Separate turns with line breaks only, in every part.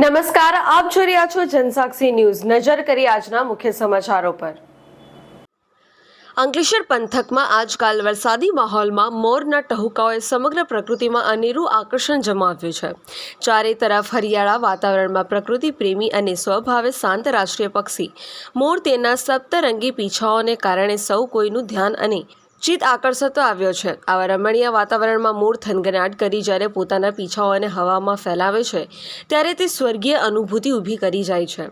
નમસ્કાર, આપ જોઈ રહ્યા છો જનસાક્ષી ન્યૂઝ. નજર કરી આજના મુખ્ય સમાચારો પર. અંકલેશ્વર પંથકમાં આજકાલ વરસાદી માહોલમાં મોરના ટહુકાઓએ સમગ્ર પ્રકૃતિમાં અનેરું આકર્ષણ જમાવ્યું છે. ચારે તરફ હરિયાળા વાતાવરણમાં પ્રકૃતિ પ્રેમી અને સ્વભાવે શાંત રાષ્ટ્રીય પક્ષી. મોર તેના સપ્તરંગી પીછાઓને કારણે સૌ કોઈનું ધ્યાન અને ચિત્ત આકર્ષતો આવ્યો છે. આવા રમણીય વાતાવરણમાં મૂળ થનગનાટ કરી જ્યારે પોતાના પીછાઓને હવામાં ફેલાવે છે, ત્યારે તે સ્વર્ગીય અનુભૂતિ ઊભી કરી જાય છે.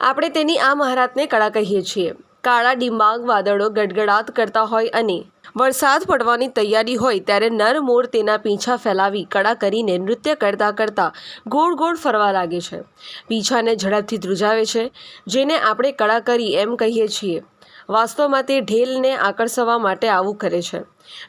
આપણે તેની આ મહારાતને કળા કહીએ છીએ. કાળા ડિંબાંગ વાદળો ગડગડાટ કરતા હોય અને વરસાદ પડવાની તૈયારી હોય ત્યારે નર મોર તેના પીંછા ફેલાવી કળા કરીને નૃત્ય કરતાં કરતાં ગોળ ગોળ ફરવા લાગે છે. પીંછાને ઝડપથી ધ્રુજાવે છે, જેને આપણે કળા કરી એમ કહીએ છીએ. વાસ્તવમાં તે ઢેલને આકર્ષવા માટે આવું કરે છે,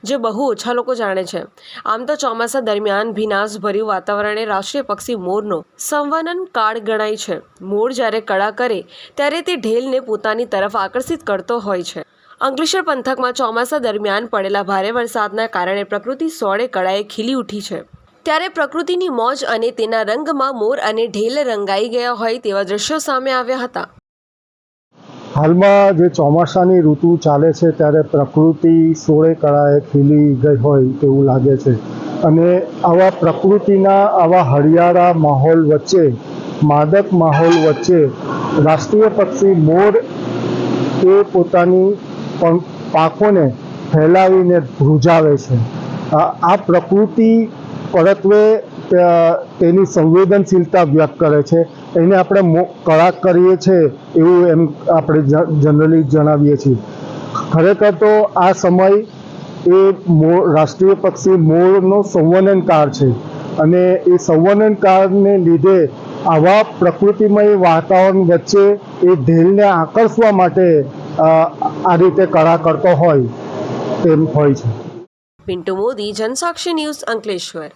જે બહુ ઓછા લોકો જાણે છે. આમ તો ચોમાસા દરમિયાન ભીનાશભર્યું વાતાવરણે રાષ્ટ્રીય પક્ષી મોરનો સંવનન કાળ ગણાય છે. મોર જ્યારે કળા કરે, ત્યારે તે ઢેલને પોતાની તરફ આકર્ષિત કરતો હોય છે. અંકલેશ્વર પંથકમાં ચોમાસા દરમિયાન પડેલા ભારે વરસાદના કારણે પ્રકૃતિ સોળે કળાએ ખીલી ઉઠી છે. ત્યારે પ્રકૃતિની મોજ અને તેના રંગમાં મોર અને ઢેલ રંગાઈ ગયા હોય તેવા દ્રશ્યો સામે આવ્યા હતા.
હાલમાં જે ચોમાસાની ઋતુ ચાલે છે ત્યારે પ્રકૃતિ સોળે કળાએ ખીલી ગઈ હોય તેવું લાગે છે. અને આવા પ્રકૃતિના, આવા હરિયાળા માહોલ વચ્ચે, માદક માહોલ વચ્ચે રાષ્ટ્રીય પક્ષી મોર એ પોતાની પંખ પાકોને ફેલાવીને ધ્રુજાવે છે. આ પ્રકૃતિ પરત્વે તેની સંવેદનશીલતા વ્યક્ત કરે છે. એને આપણે કળા કરીએ છીએ એવું એમ આપણે જનરલી જણાવીએ છીએ. ખરેખર તો આ સમય એ રાષ્ટ્રીય પક્ષી મોરનો સંવનનકાર છે. અને એ સંવનનકારને લીધે આવા પ્રકૃતિમય વાતાવરણ વચ્ચે એ ઢેલને આકર્ષવા માટે આ રીતે કળા કરતો હોય તેમ હોય છે.
પિન્ટુ મોદી જનસાક્ષી ન્યૂઝ અંકલેશ્વર.